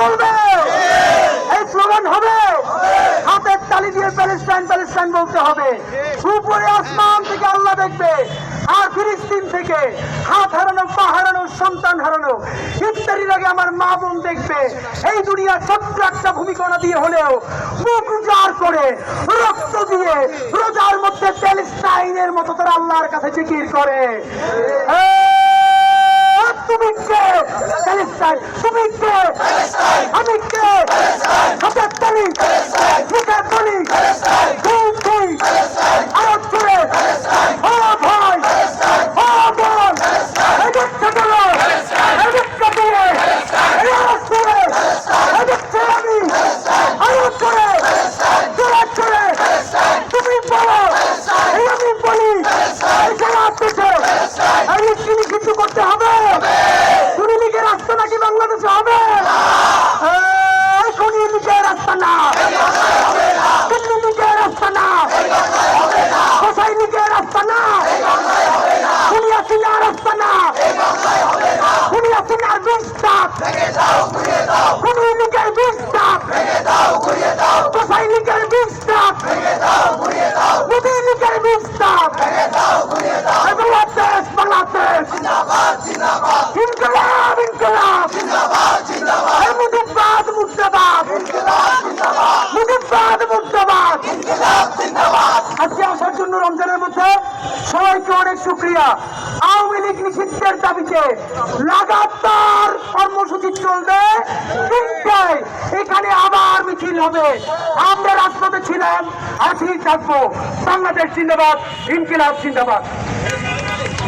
চলবে এই স্লোগান হবে, হাতের তালি দিয়ে প্যালেস্টাইন প্যালেস্টাইন বলতে হবে। উপরে আসমান থেকে আল্লাহ দেখবে, আর ফিলিস্তিন থেকে হাত হারানো, পা হারানো, সন্তান হারানো। ইত্যাদির আগে আমার মা বোন দেখবে, এই দুনিয়া ছোট্ট একটা ভূমিকণা দিয়ে হলেও মুখ উজাড় করে, রক্ত দিয়ে রোজার মধ্যে প্যালেস্টাইনের মতো তারা আল্লাহর কাছে জিকির করে। তুমি কে? প্যালেস্টাইন, তুমি শুনি আসিনার বিস্তাপ শুনি লিখের বিস্তাপ কোথায় লিখের বিস্তাপ মোদী লিখের বিস্তাপ বাংলাদেশ বাংলাদেশ। ইনকলাব ইনকলাব। এই মুজিবাদ মুর্দাবাদ মুজিবাদ মুর্দাবাদ অনেক শুক্রিয়া আওয়ামী লীগ নিষিদ্ধের দাবিতে লাগাতার কর্মসূচি চলবে। তিনটায় এখানে আবার মিছিল হবে। আমরা রাজপথে ছিলাম আছি থাকব। বাংলাদেশ জিন্দাবাদ, ইনকিলাব জিন্দাবাদ।